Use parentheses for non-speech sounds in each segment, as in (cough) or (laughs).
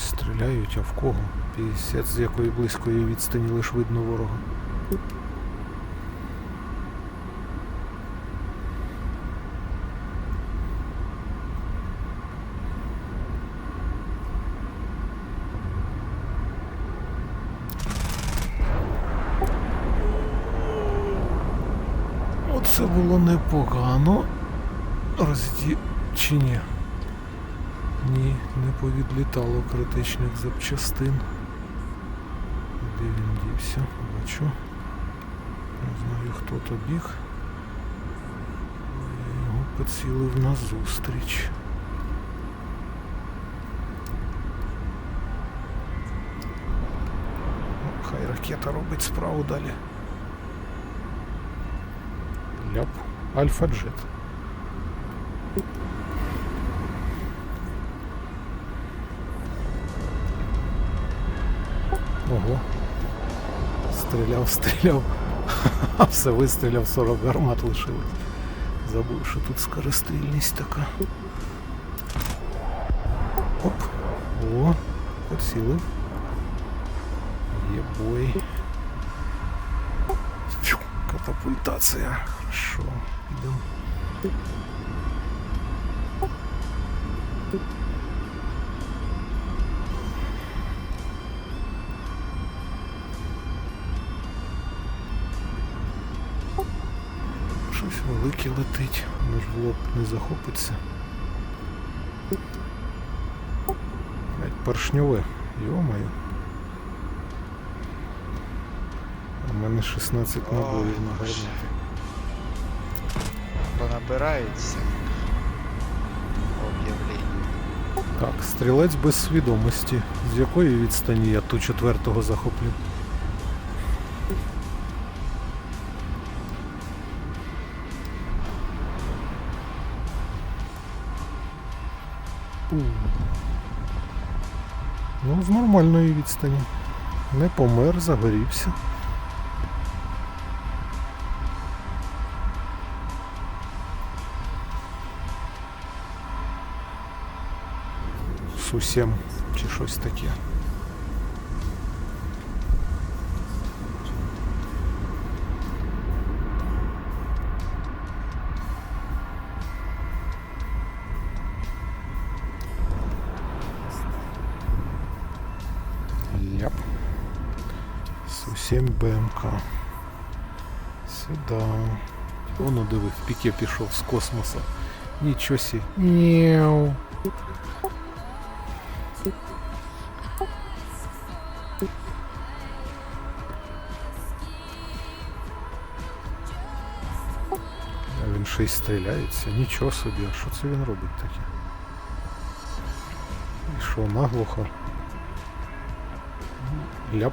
стріляють, а в кого? Пісець, з якої близької відстані лиш видно ворога. Оце було непогано. Розді... чи ні? Ні, не повідлітало критичних запчастин. Де він дівся? Бачу. Не знаю, хто то біг. Я його поцілив назустріч. Ну, Хай ракета робить справу далі. Ляп. Альфа Ого. Стріляв, (laughs) стріляв. А все вистріляв 40 гармат лишилось. Забув, що тут скорострільність така. Оп. О, поцілив. Є бой. Фью, катапультація. Хорошо. Підемо. Велике летить, воно ж в лоб не захопиться. Блять, поршньове, йомаю. У мене 16 набоїв на гарматі. Понабирається об'явлення. Так, стрілець без свідомості. З якої відстані я ту четвертого захоплю? З нормальної відстані. Не помер, загорівся. Сусім чи щось таке. 7 БМК. Сюда. Он ну диви, в Пике пришел с космоса. Ничего себе. Няу. А він ще ничего себе. А что собі, а що це він робить наглухо? Ляп.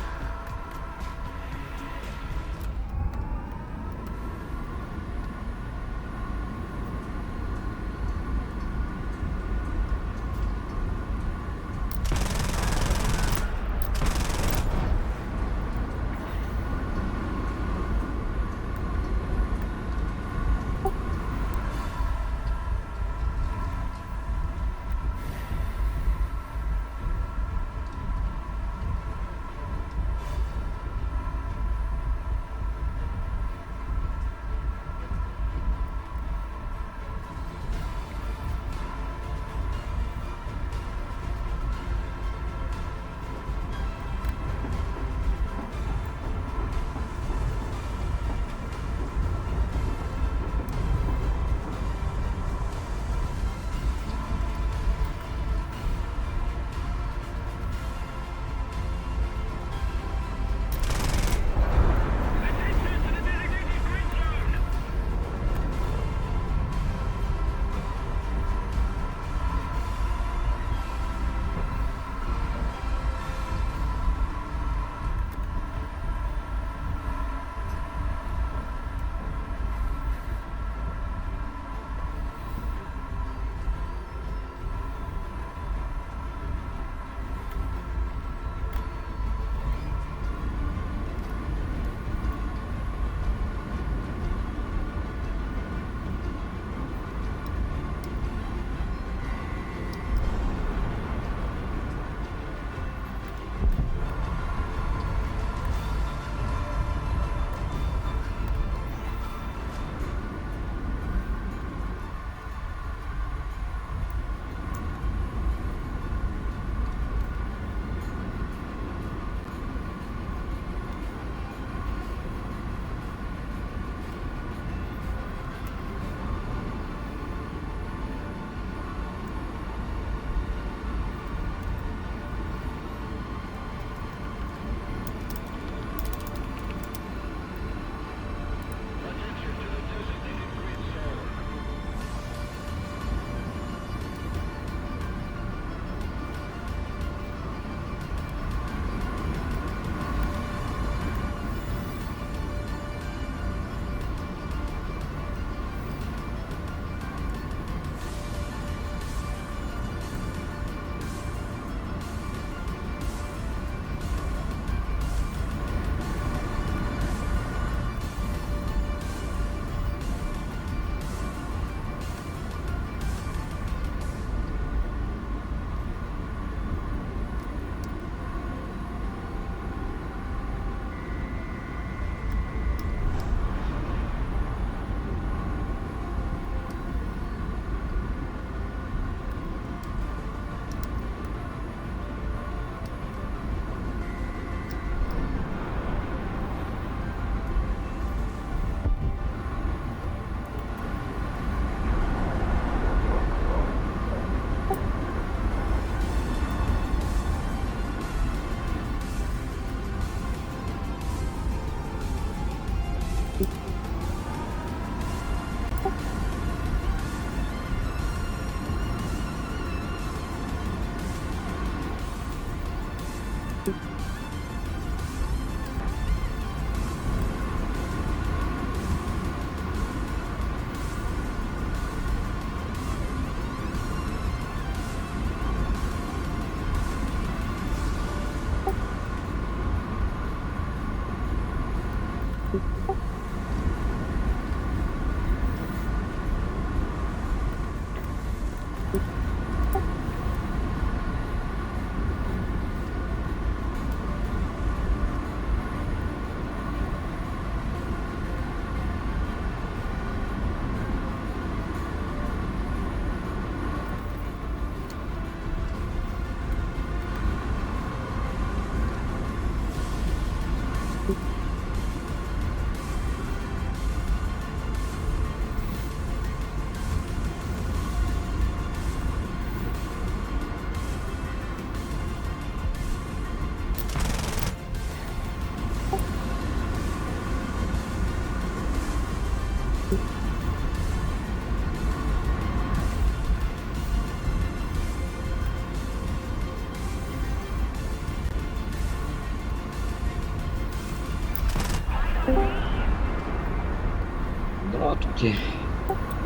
Здравствуйте.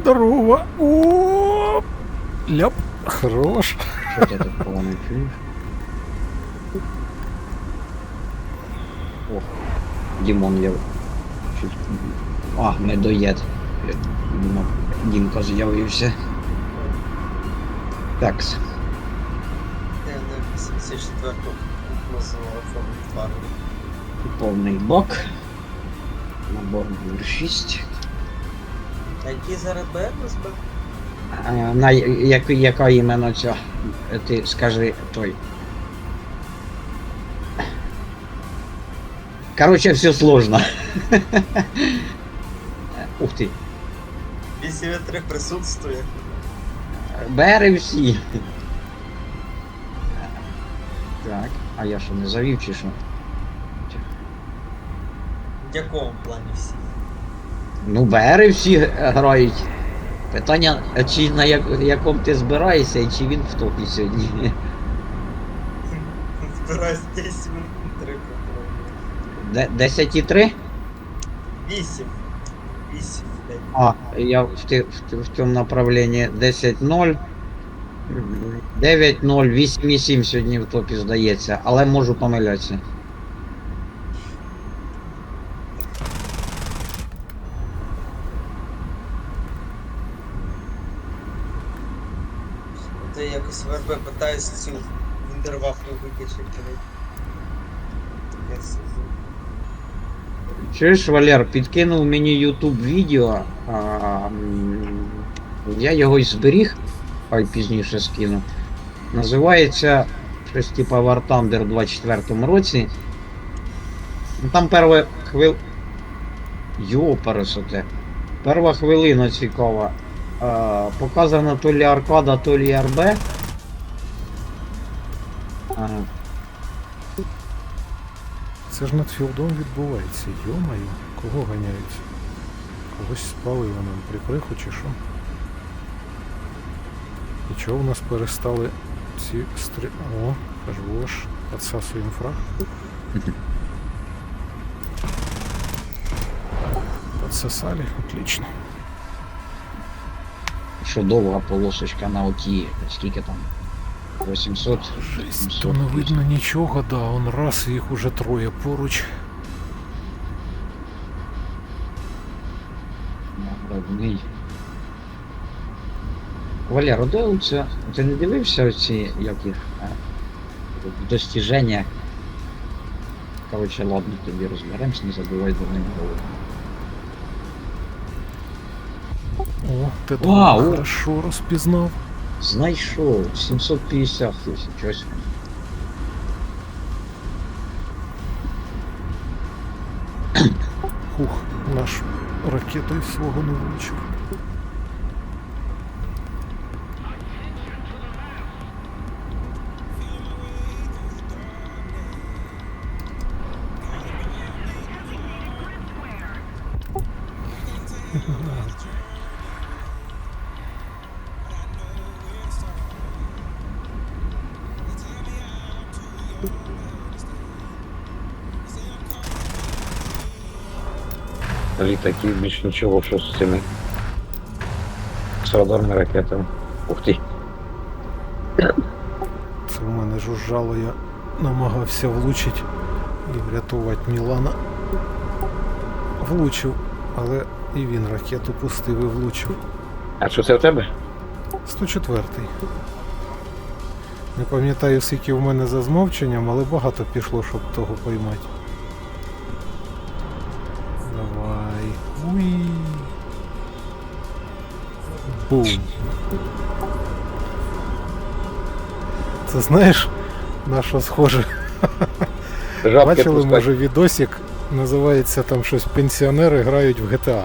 Здорово! О, ляп, хорош. Тут коло не? Ох, Дімон я чуть. А, медоєд. Я думав, Дімка з'явився. Такс. Я на 84 називав форму твару. Повний бак. Набор номер 6. Який зараз А, на як, яка іменно ця? Ти скажи той. Короче, все сложно. (laughs) Ух ти. 8.3 присутствує. Бери всі. Так, а я що не завів чи що? В якому плані всі? Ну, бери всі грають. Питання, чи на як, якому ти збираєшся і чи він в топі сьогодні? Збираюсь 10 минут 3 Де- 10 і 3? 8. 8, блядь. А, я в, в, в цьому направленні 10-0. 9-0, 8,7 сьогодні в топі здається, але можу помилятися. От я якось в РБ питаюсь цю викачати. Я. Чуєш, Валер, підкинув мені YouTube відео. А, я його й зберіг, хай пізніше скину. Називається щось типа War Thunder в 24 році. Ну, Там перша хвил. Йо, пересоте. Перша хвилина цікава. А, показано то лі аркада, то лі РБ. Ага. Це ж над філдом відбувається. Йомаю, кого ганяють? Когось спалили нам прикриху чи що? І чого в нас перестали ці стрі... О, кажу ж, підсасуємо фраг. Подсосали, отлично. Що довга полосочка на оті, скільки там? 800. Жесть, то не видно нічого, да, он раз їх уже троє поруч. Родний. Валера, де оце? Ти не дивився оці, як їх? е, Достіження. Коротше, ладно, тобі розберемось, не забувай до ним голову. О, ти дуже хорошо розпізнав. Знайшов 750 тисяч. Ось. Хух, наш ракетою свого не влучив. Літаки, більш нічого, що з цими. З радарними ракетами. Ух ти. Це в мене жужжало, я намагався влучити і врятувати Мілана. Влучив, але і він ракету пустив і влучив. А що це в тебе? 104. Не пам'ятаю, скільки в мене за змовченням, але багато пішло, щоб того поймати. Бум. Це знаєш, на що схоже? Жабки Бачили, пускать. може, відосик, називається там щось Пенсіонери грають в GTA.